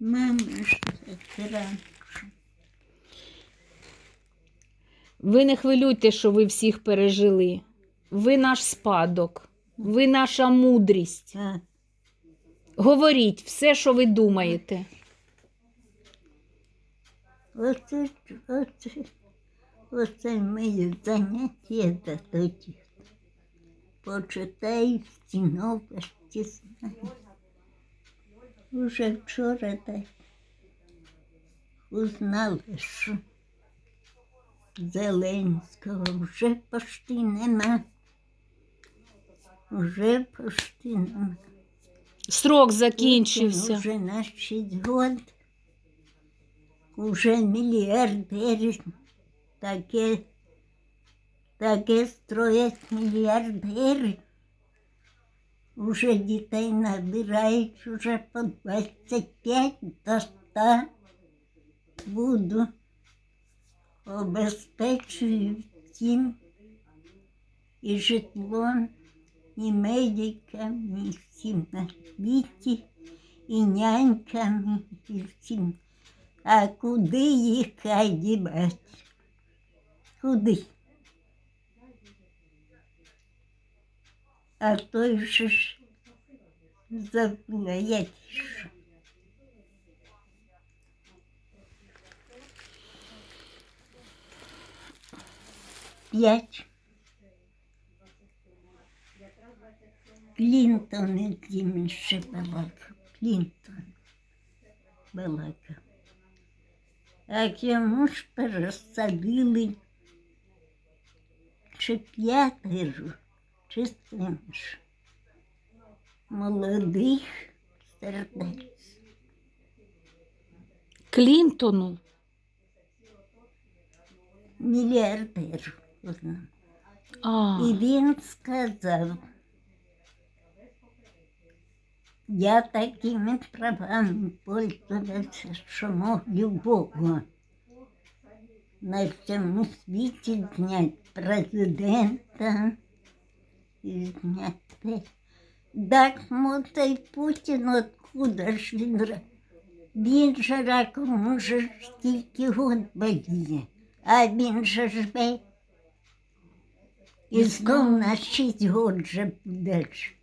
Мама ж. Ви не хвилюйте, що ви всіх пережили. Ви наш спадок, ви наша мудрість. А, Говоріть все, що ви думаєте. Оце, оце, оце моє заняття та тоді. Почитай всі новості знаю. Уже вчора так узнали, що Зеленського вже почти нема. Вже почти нема. Срок закінчився. Уже на 6 год. Уже мільярдери. Таке, таке строять мільярдери. Уже дітей набирають уже по 25 до 100. Буду обезпечую всім і житлом, і медиками, і всім на світі, і няньками, і всім. А куди їх хай дівати? Куди? А той же ж що. П'ять. Клінтон із ними ще балакав. Клінтон балакав. Як йому ж пересадили чи п'ятеро, чи сім ж молодих сердець. Клінтону. Мільярдеру. одному. А, І він сказав, я такими правами пользувався, що мог любого на всьому світі зняти президента і Зняти. Так, і Путін, откуда ж він? Він же раком може ж тільки год боліє, а він же живе. І знов на шість год же будеш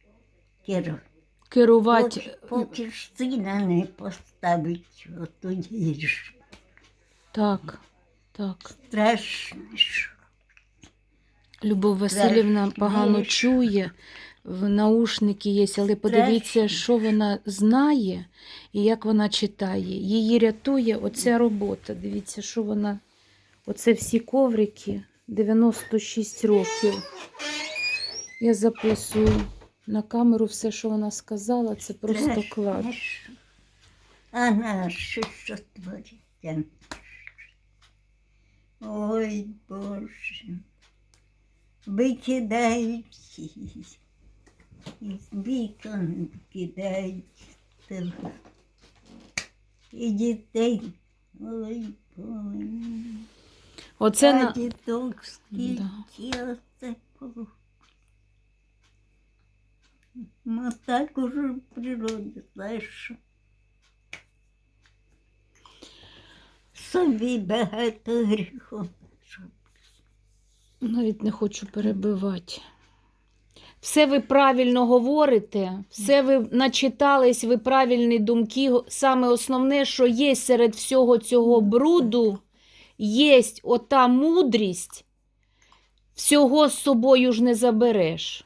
керувати. керувати. Поки, поки ж сина не поставить, тоді ж Так, так. страшно. Що. Любов Васильівна погано чує, в наушники є, але подивіться, що вона знає і як вона читає. Її рятує оця робота. Дивіться, що вона. Оце всі коврики 96 років. Я записую на камеру все, що вона сказала. Це просто клад. що. А наше що твориться? Ой, Боже. Викидають всі. І з вікон кидають. І дітей. Ой. Оце а на... діток скільки Да. було. Ну так уже в природі, знаєш. Собі багато гріху. Навіть не хочу перебивати. Все ви правильно говорите, все ви начитались, ви правильні думки. Саме основне, що є серед всього цього бруду, є ота мудрість, всього з собою ж не забереш.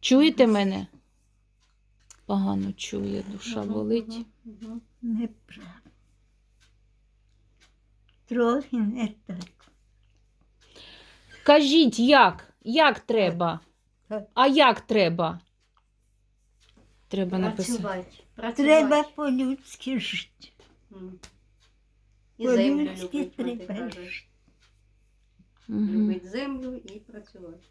Чуєте мене? Погано чує, душа болить. Трохи не так. Кажіть, як? Як треба? А як треба? Треба написати. Працювати. Треба Працювати. по-людськи жити. М. І землю По-людськи треба каже. жити. Мгм. Любити землю і працювати.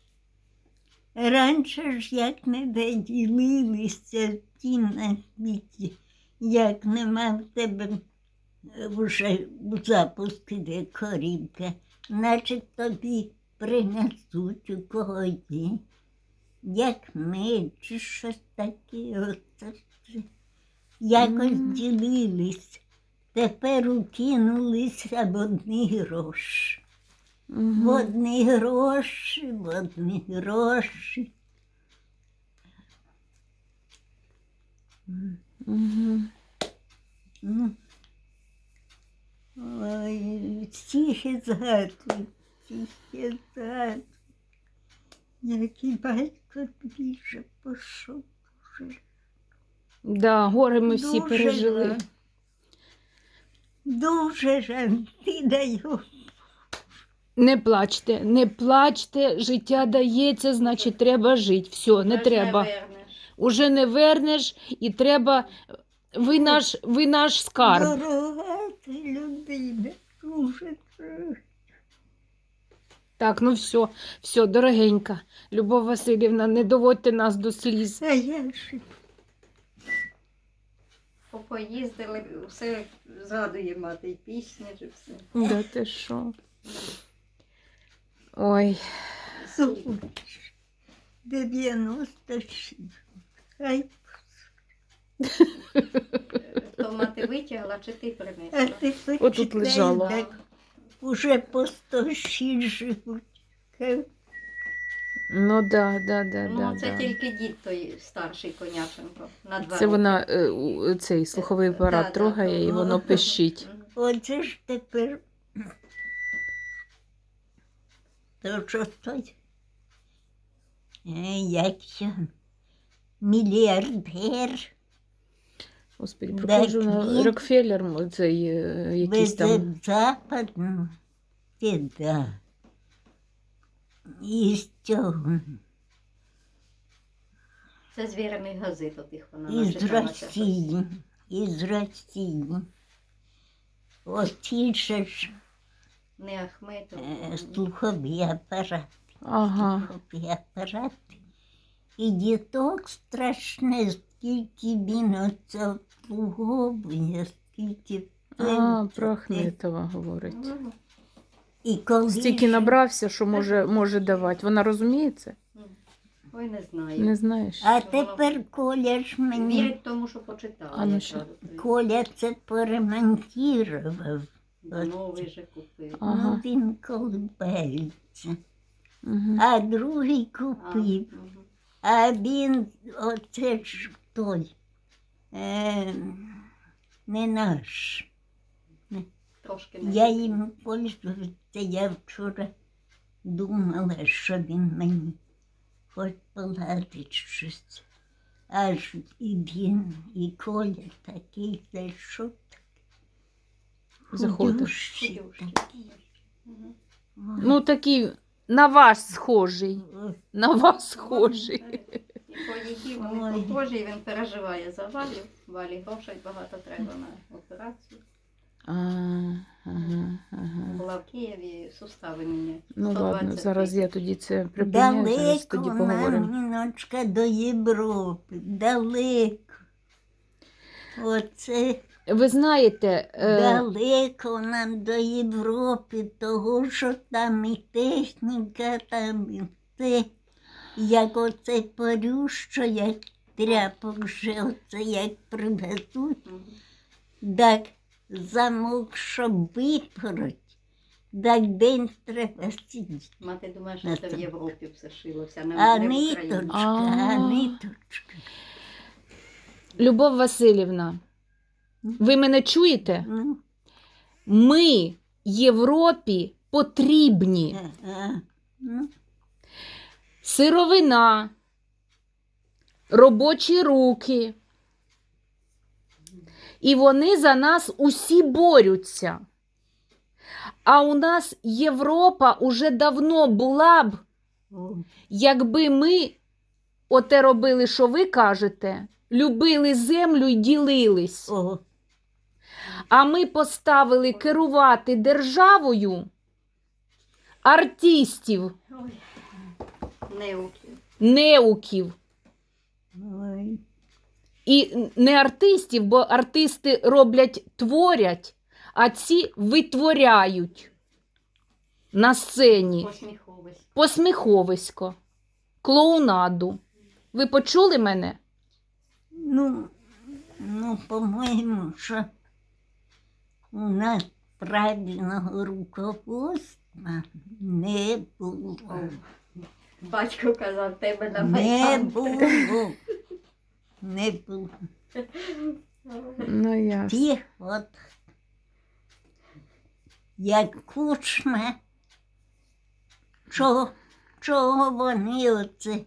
Раніше ж як не ділилися ті на світі, як нема в тебе е, вже у запуску де корівка, значить тобі принесуть у кого є, як мед чи щось таке. Якось ділились. Тепер укинулися в одні гроші. В одні гроші, в одні гроші. Ну, ой, стихи згадую, згадую. Який батько більше пішов. Да, гори ми всі Дуже пережили. жаль. Дуже жаль, ти даю. Не плачте, не плачте, життя дається, значить треба жити. Все, не Вже треба. Уже не вернеш і треба. Ви наш, ви наш скарб. Дорога ти людина, дуже дорога. Так, ну все, все, дорогенька. Любов Васильівна, не доводьте нас до сліз. А я ж По- Поїздили, все згадує мати, і пісні, ж все. Да ти що? Ой, сумуєш. 96. Хай, То мати витягла, чи ти а принесла? ти Отут лежало. так уже по 106 живуть. Ну да, да, да, Ну, да. це да. тільки дід той старший коняченко. На два Це роки. вона е, у- цей слуховий апарат Да, да, трогає і то- воно пищить. Оце ж тепер. То що той? Е, Як я? Мільярдер Господи, приходжу на Рокфеллер, цей е, якийсь там. западну. Ти да. І з цього. Це з вірених газет отих вона Із. Росії. Із Росії. Оті ще ж Не Ахметов. е, слухові апарати. Ага. Слухові апарати. І діток страшне, скільки він оце обслуговує, скільки А, про Ахметова говорить. Ну, І коли Стільки набрався, що може, може давати. Вона розуміє це? ну, Ой, не знаю. Не знаєш? А тепер Коля ж мені, Вірить тому, що почитала. А ну я що? кажу, Коля це поремонтував. Новий же купив. Ага. Ну він колебається. Угу. А другий А, купив. мгм. А він, оце ж той, е, не наш. Трошки не Я їм пользуюся. Я вчора думала, що він мені хоч поладить щось. Аж і він, і Коля такий зайшов. Заходив. худющий такий. Ну такий на вас схожий. На вас схожий. І по їді вони похожі, він переживає за Валю. Валі грошей багато треба на операцію. А, ага, ага. Була в Києві сустави міняти. Ну ладно, зараз я тоді це припиняю, зараз Далеко тоді нам, поговоримо. Ніночка, до Європи, далеко. Оце Ви знаєте, е, далеко нам до Європи, того, що там і техніка, там і все. Як оце парю, що як тряпок вже оце як привезуть, так замок, щоб випороть, так день треба сидіти. Мати думає, що це в. Європі все шилося, не, А не в ниточка, Україні. а А. ниточка. Любов Васильівна, ви мене чуєте? Ну, Ми Європі потрібні. а, а, ну, Сировина, робочі руки. І вони за нас усі борються. А у нас Європа уже давно була б, якби ми оте робили, що ви кажете, любили землю і ділились. о, А ми поставили керувати державою артистів, Неуків. ой. І не артистів, бо артисти роблять, творять, а ці витворяють на сцені Посміховись. посміховисько, клоунаду. Ви почули мене? Ну, Ну, по-моєму, що у нас правильного руководства не було. Батько казав, тебе на Не майдан. було. Не було. Ну я. Ті от як кучма, чого, чого вони оце?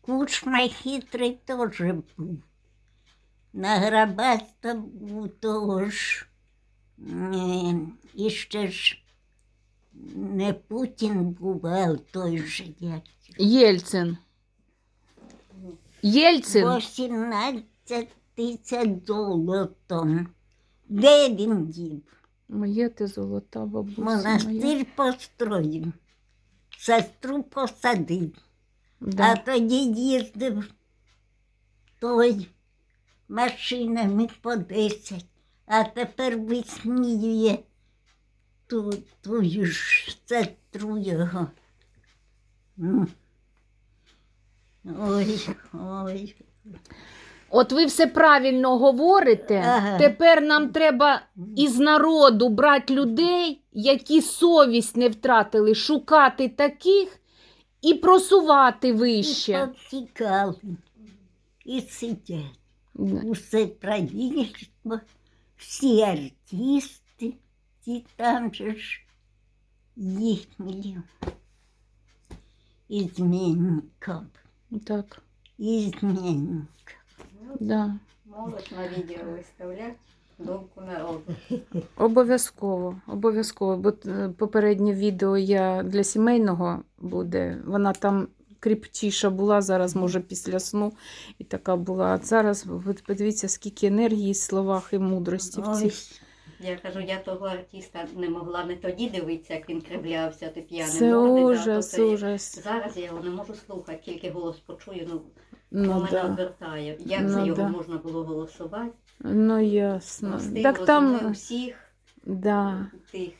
Кучма хитрий теж був. На Грабаста був того ж. І ще ж не Путін був, а той же як. Єльцин. Єльцин. 18 тисяч золотом. Де він дів? Моє ти золота бабуся. моя. Монастир построїв, сестру посадив, а Да. тоді їздив той машинами по 10, а тепер висміює ту, ту ж сестру його. Ой, ой. От ви все правильно говорите. Ага. Тепер нам треба із народу брати людей, які совість не втратили, шукати таких і просувати І вище. повтікали, і сидять. Усе правительство, всі артисти, ті там же ж їхні ізменників, Так, ізменників. да. Молодь на відео виставлять думку народу. Обов'язково, обов'язково. Бо е, попереднє відео я для сімейного буде. Вона там кріпчіша була зараз, може, після сну і така була. А зараз ви подивіться, скільки енергії в словах і мудрості в цих. Я кажу, я того артиста не могла не тоді дивитися, як він кривлявся, ти п'яний. Це морди, ужас, ужас. Зараз я його не можу слухати, тільки голос почую, ну, Ну, мене да. відвертає. Як Ну, за його да. можна було голосувати? ну ясно. Встиг Так там, всіх да. тих.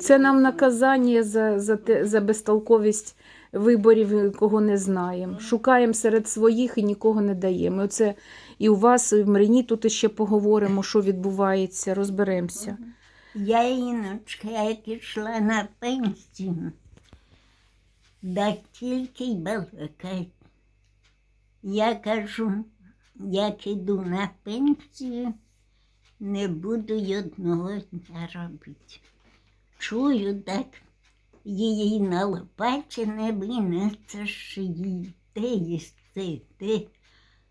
Це нам наказання за, за, те, за безтолковість виборів, кого не знаємо. Шукаємо серед своїх і нікого не даємо. Оце і у вас, в Марині тут ще поговоримо, що відбувається, розберемося. Я іночка, як ішла на пенсію, да тільки й балакать. Я кажу, як іду на пенсію, не буду й одного дня робити. Чую так, її на лопаті не винесеш їй те їсти, те.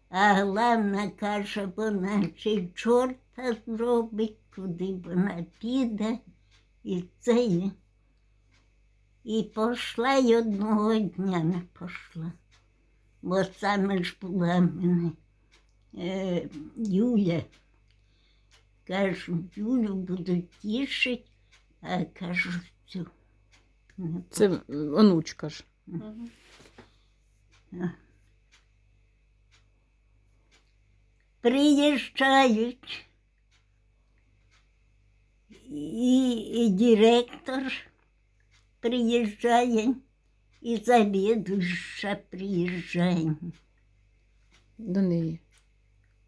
А головна каже, вона чи чорта зробить, куди вона піде, і це. є. І пішла, й одного дня не пішла. Бо саме ж була в мене е, Юля. Кажу, Юлю буду тішити, а кажу, цю. Це онучка ж. Мгм. Приїжджають і, і директор приїжджає, і завідуюча приїжджає. До неї.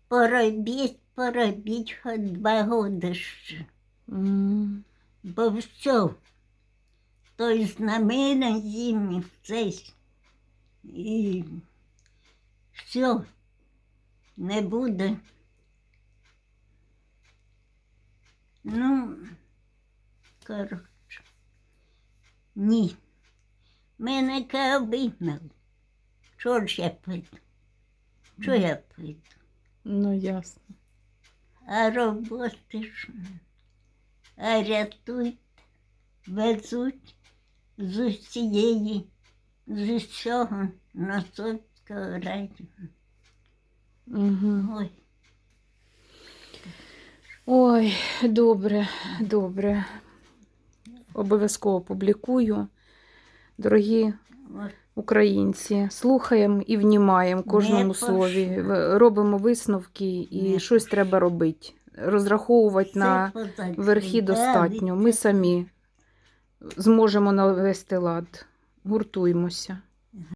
Поробіть, поробіть хоч два годи ще, М, бо все, той знамена зимні все. І все, не буде. Ну, коротше, ні. Мене вигнав. Чого ж я піду? Чого я піду? Ну, ясно. А роботи ж, а рятують, везуть з усієї, з усього Носовського радіо. Угу. Ой, Ой, добре, добре. Обов'язково публікую. Дорогі українці, слухаємо і внімаємо кожному Не слові. Робимо висновки і Не щось треба робити. Розраховувати все на позакидали, верхи достатньо. Ми самі зможемо навести лад. Гуртуємося.